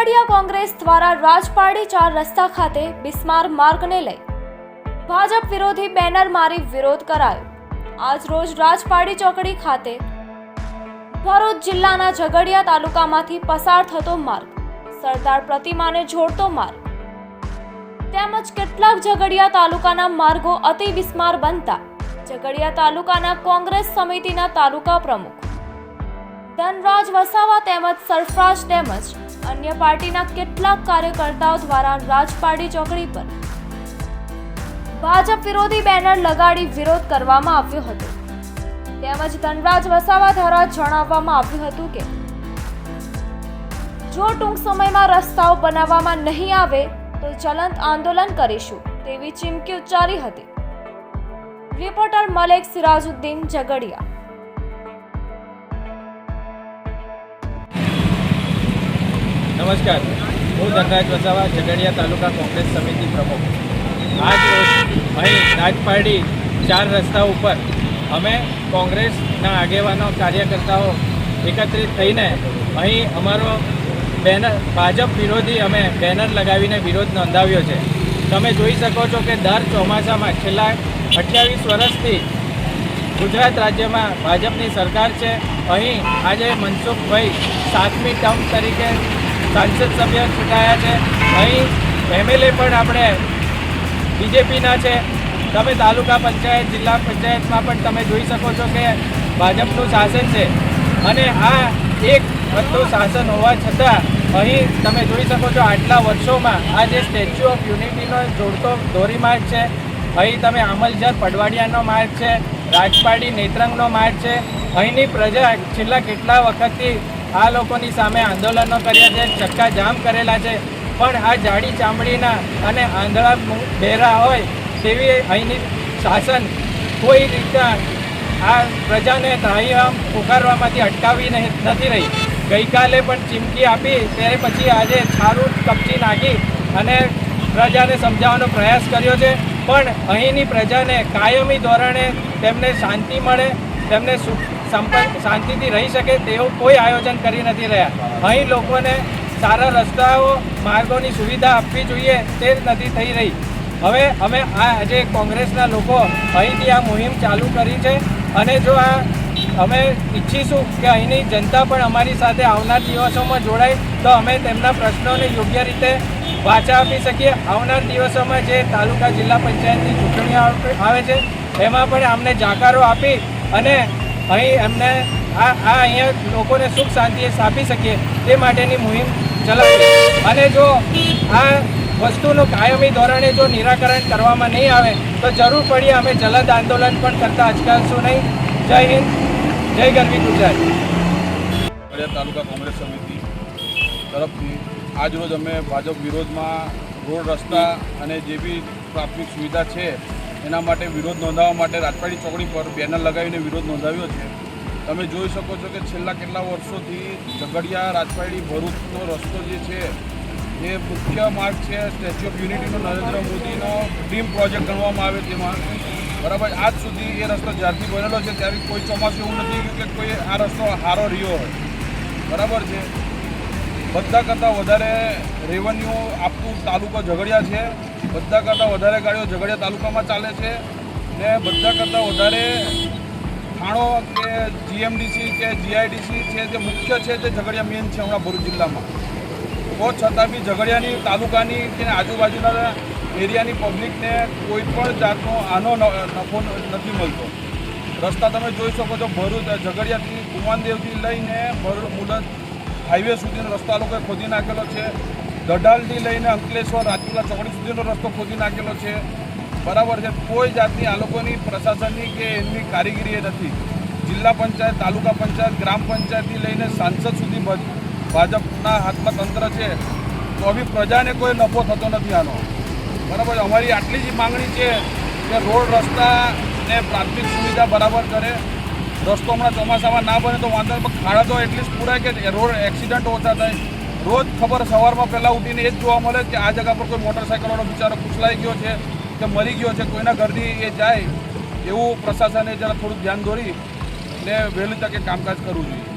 ઝઘડિયા કોંગ્રેસ દ્વારા રાજપારડી ચાર રસ્તા ખાતે બિસ્માર માર્ગને લઈ. ભાજપ વિરોધી બેનર મારી વિરોધ કરાયો. આજ રોજ રાજપારડી ચોકડી ખાતે ભરૂચ જિલ્લાના ઝઘડિયા તાલુકામાંથી પસાર થતો માર્ગ. સરદાર પ્રતિમાને જોડતો માર્ગ. તેમજ કેટલાક ઝઘડિયા તાલુકાના માર્ગો અતિ બિસ્માર બનતા ઝઘડિયા તાલુકાના કોંગ્રેસ સમિતિના તાલુકા પ્રમુખ ધનરાજ વસાવા તેમજ સરફરાજ તેમજ અન્ય પાર્ટીના કેટલાક કાર્યકર્તાઓ દ્વારા રાજપાડી ચોકડી પર ભાજપ વિરોધી બેનર લગાડી વિરોધ કરવામાં આવ્યો હતો. તેમજ ધનરાજ વસાવા દ્વારા જણાવવામાં આવ્યું હતું કે, જો ટૂંક સમયમાં રસ્તાઓ બનાવવામાં નહીં આવે, તો ચલંત આંદોલન કરીશું, તેવી ચીમકી ઉચ્ચારી હતી. રિપોર્ટર મલેક સિરાજુદ્દીન ઝઘડિયા. નમસ્કાર. હું ધનરાજ વસાવા, ઝઘડિયા તાલુકા કોંગ્રેસ સમિતિ પ્રમુખ. આજ અહીં રાજપારડી ચાર રસ્તા ઉપર અમે કોંગ્રેસના આગેવાનો, કાર્યકર્તાઓ એકત્રિત થઈને અહીં અમારો બેનર, ભાજપ વિરોધી અમે બેનર લગાવીને વિરોધ નોંધાવ્યો છે. તમે જોઈ શકો છો કે દર ચોમાસામાં છેલ્લા અઠ્યાવીસ વર્ષથી ગુજરાત રાજ્યમાં ભાજપની સરકાર છે. અહીં આજે મનસુખભાઈ સાતમી ટર્મ તરીકે સાંસદ સભ્ય ચૂંટાયા છે. અહીં એમએલએ પણ આપણે બીજેપીના છે. તમે તાલુકા પંચાયત, જિલ્લા પંચાયતમાં પણ તમે જોઈ શકો છો કે ભાજપનું શાસન છે. અને આ એક હતું શાસન હોવા છતાં અહીં તમે જોઈ શકો છો આટલા વર્ષોમાં આ જે સ્ટેચ્યુ ઓફ યુનિટીનો જોડતો ધોરીમાર્ગ છે. અહીં તમે અમલજર પડવાડિયાનો માર્ગ છે. રાજપાડી નેત્રંગનો માર્ગ છે. અહીંની પ્રજા છેલ્લા કેટલા વખતથી આ લોકોની સામે આંદોલનો કર્યા છે ચક્કા જામ કરેલા છે. પણ આ જાડી ચામડીના અને આંધળા મુ- હોય તેવી અહીંની શાસન કોઈ રીતના આ પ્રજાને ત્રાહિમામ પુકારવામાંથી અટકાવી નથી રહી. ગઈકાલે પણ ચીમકી આપી ત્યારે પછી આજે છારું કપચી નાખી અને પ્રજાને સમજાવવાનો પ્રયાસ કર્યો છે. પણ અહીંની પ્રજાને કાયમી ધોરણે તેમને શાંતિ મળે, તેમને સુખ સંપર્ક શાંતિથી રહી શકે તેવું કોઈ આયોજન કરી નથી રહ્યા. અહીં લોકોને સારા રસ્તાઓ, માર્ગોની સુવિધા આપવી જોઈએ તે નથી થઈ રહી. હવે અમે આ આજે કોંગ્રેસના લોકો અહીંથી આ મુહિમ ચાલુ કરી છે અને જો આ અમે ઈચ્છીશું કે અહીંની જનતા પણ અમારી સાથે આવનાર દિવસોમાં જોડાય, તો અમે તેમના પ્રશ્નોને યોગ્ય રીતે વાચા આપી શકીએ. આવનાર દિવસોમાં જે તાલુકા જિલ્લા પંચાયતની ચૂંટણીઓ આવે- આવે છે, એમાં પણ અમને જાકારો આપી અને અહીં એમને આ આ અહીંયા લોકોને સુખ શાંતિએ આપી શકીએ તે માટેની મુહિમ ચલાવી અને જો આ વસ્તુનું કાયમી ધોરણે જો નિરાકરણ કરવામાં નહીં આવે, તો જરૂર પડીએ અમે જલદ આંદોલન પણ કરતા અચકાશું નહીં? જય હિન્દ, જય ગરવી ગુજરાત. તાલુકા કોંગ્રેસ સમિતિ તરફથી આજરોજ અમે ભાજપ વિરોધમાં રોડ રસ્તા અને જે બી પ્રાથમિક સુવિધા છે એના માટે વિરોધ નોંધાવવા માટે રાજપાડી ચોકડી પર બેનર લગાવીને વિરોધ નોંધાવ્યો છે. તમે જોઈ શકો છો કે છેલ્લા કેટલા વર્ષોથી ઝઘડિયા, રાજપાડી, ભરૂચનો રસ્તો જે છે, એ મુખ્ય માર્ગ છે સ્ટેચ્યુ ઓફ યુનિટીનો નરેન્દ્ર મોદીનો ડ્રીમ પ્રોજેક્ટ ગણવામાં આવે તેમાં બરાબર, આજ સુધી એ રસ્તો જ્યારથી બનેલો છે, ત્યારે કોઈ ચોમાસું એવું નથી કે કોઈ આ રસ્તો હારો રહ્યો હોય. બરાબર છે. બધા કરતાં વધારે રેવન્યુ આપતું તાલુકો ઝઘડિયા છે. બધા કરતાં વધારે ગાડીઓ ઝઘડિયા તાલુકામાં ચાલે છે. ને બધા કરતાં વધારે થાણો કે જીએમડીસી કે જીઆઈડીસી છે જે મુખ્ય છે તે ઝઘડિયા મેન છે હમણાં ભરૂચ જિલ્લામાં. તો છતાં બી ઝઘડિયાની તાલુકાની કે આજુબાજુના એરિયાની પબ્લિકને કોઈ પણ જાતનો આનો નફો નથી મળતો. રસ્તા તમે જોઈ શકો છો ભરૂચ ઝઘડિયાથી કુમાનદેવથી લઈને ભરૂચ મુલત હાઈવે સુધીનો રસ્તો આ લોકોએ ખોદી નાખેલો છે. દડાલથી લઈને અંકલેશ્વર રાજપીપળા ચોકડી સુધીનો રસ્તો ખોદી નાખેલો છે. બરાબર છે. કોઈ જાતની આ લોકોની પ્રશાસનની કે એમની કારીગીરી નથી. જિલ્લા પંચાયત, તાલુકા પંચાયત, ગ્રામ પંચાયતથી લઈને સાંસદ સુધી ભાજપના હાથમાં તંત્ર છે, તો બી પ્રજાને કોઈ નફો થતો નથી આનો. બરાબર અમારી આટલી જ માંગણી છે કે રોડ રસ્તા ને પ્રાથમિક સુવિધા બરાબર કરે. રસ્તો હમણાં ચોમાસામાં ના બને તો વાંધો પણ ખાડા તો એટલીસ્ટ પૂરાય કે રોડ એક્સિડન્ટ ઓછા થાય. રોજ ખબર સવારમાં પહેલાં ઉઠીને એ જ જોવા મળે કે આ જગા પર કોઈ મોટરસાઇકલવાળો બિચારો કુચલાઈ ગયો છે કે મરી ગયો છે, કોઈના ઘરથી એ જાય. એવું પ્રશાસને જરા થોડુંક ધ્યાન દોરી ને વહેલી તકે કામકાજ કરવું જોઈએ.